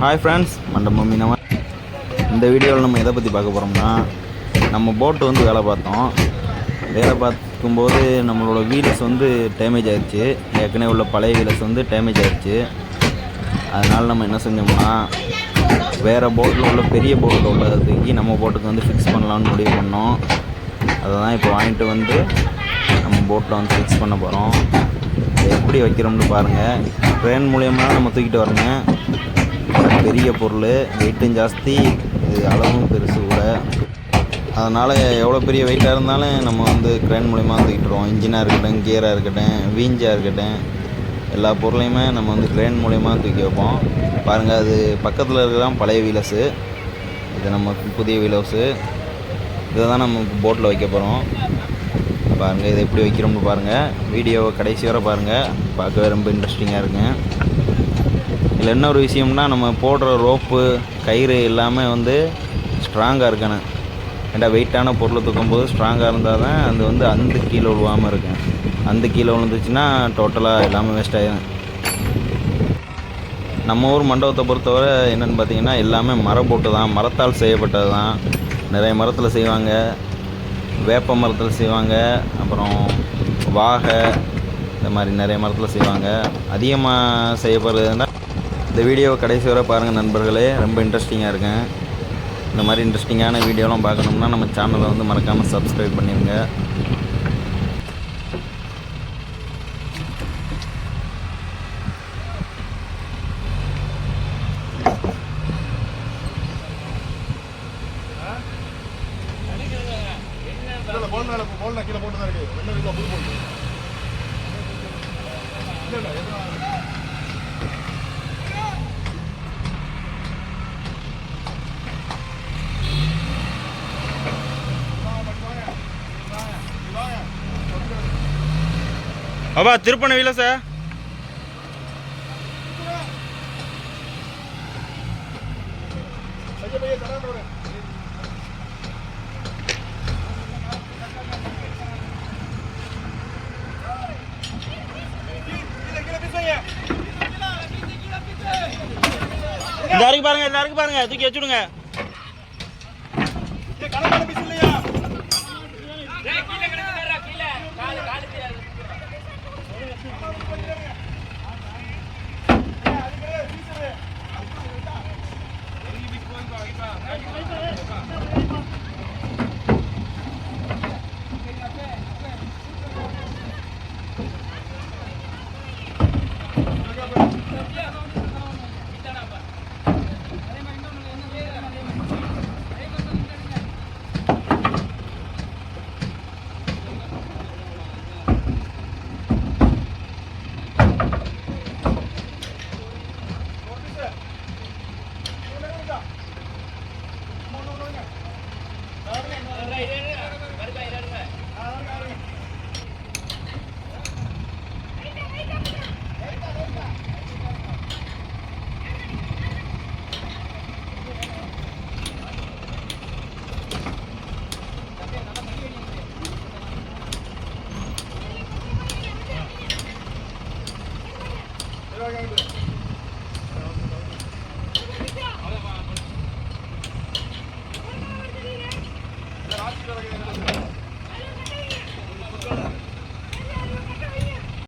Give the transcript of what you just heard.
Hi friends மண்டம் mummy நம்ம இந்த வீடியோவில் நம்ம எதை பற்றி பார்க்க போகிறோம்னா நம்ம போட்டு வந்து வேலை பார்த்தோம். வேலை பார்க்கும்போது நம்மளோட வீலஸ் வந்து டேமேஜ் ஆகிடுச்சு ஏற்கனவே உள்ள பழைய வீலஸ் வந்து டேமேஜ் ஆகிடுச்சு அதனால் நம்ம என்ன செஞ்சோம்னா வேறு போட்டில் உள்ள பெரிய போட்டில் உள்ளதை தூக்கி நம்ம போட்டுக்கு வந்து ஃபிக்ஸ் பண்ணலான்னு முடிவு பண்ணோம். அதை தான் இப்போ வாங்கிட்டு வந்து நம்ம போட்டில் வந்து ஃபிக்ஸ் பண்ண போகிறோம் எப்படி வைக்கிறோம்னு பாருங்கள் ட்ரெயின் மூலியமாக நம்ம தூக்கிட்டு வரோங்க பெரிய பொருள் வெயிட்டும் ஜாஸ்தி இது அளவும் பெருசு கூட. அதனால் எவ்வளோ பெரிய வெயிட்டாக இருந்தாலும் நம்ம வந்து க்ரெயின் மூலிமா தூக்கிட்டுருவோம் இன்ஜினாக இருக்கட்டும் கியராக இருக்கட்டும் வீஞ்சாக இருக்கட்டும் எல்லா பொருளையுமே நம்ம வந்து க்ரெயின் மூலிமா தூக்கி வைப்போம். பாருங்கள் அது பக்கத்தில் இருக்கிறதான் பழைய வீலர்ஸு இது நம்ம புதிய வீலர்ஸு இதை தான் நம்ம போட்டில் வைக்க போகிறோம் பாருங்கள் இதை எப்படி வைக்கிறோம்னு பாருங்கள் வீடியோவை கடைசி வரை பாருங்கள் பார்க்கவே ரொம்ப இன்ட்ரெஸ்டிங்காக இருக்குங்க இதில் என்ன ஒரு விஷயம்னா நம்ம போடுற ரோப்பு கயிறு எல்லாமே வந்து ஸ்ட்ராங்காக இருக்கணும். ஏன்டா வெயிட்டான பொருளை தூக்கும்போது ஸ்ட்ராங்காக இருந்தால் தான் அது வந்து அந்த கீழே விழுவாமல் இருக்கும். அந்த கீழே விழுந்துச்சுன்னா டோட்டலாக எல்லாமே வேஸ்ட் ஆகிடும் நம்ம ஊர் மண்டபத்தை பொறுத்தவரை என்னென்னு பார்த்தீங்கன்னா எல்லாமே மரப்போட்டு தான் மரத்தால் செய்யப்பட்டது தான். நிறைய மரத்தில் செய்வாங்க. வேப்ப மரத்தில் செய்வாங்க. அப்புறம் வாகை இந்த மாதிரி நிறைய மரத்தில் செய்வாங்க. அதிகமாக செய்யப்படுறதுன்னா இந்த வீடியோவை கடைசி வரை பாருங்கள் நண்பர்களே. ரொம்ப இன்ட்ரெஸ்டிங்காக இருக்கும் இந்த மாதிரி இன்ட்ரெஸ்டிங்கான வீடியோலாம் பார்க்கணும்னா நம்ம சேனலை வந்து மறக்காமல் சப்ஸ்கிரைப் பண்ணிடுங்க போட்டு தான் இருக்கு. என்ன வீட்டில் புது போட்டு இல்லை இல்லை அப்பா திருப்பண வீல சார் ஐயா இந்த வரைக்கும் பாருங்க இந்த வரைக்கும் பாருங்க தூக்கி வச்சுடுங்க. വേണ്ടി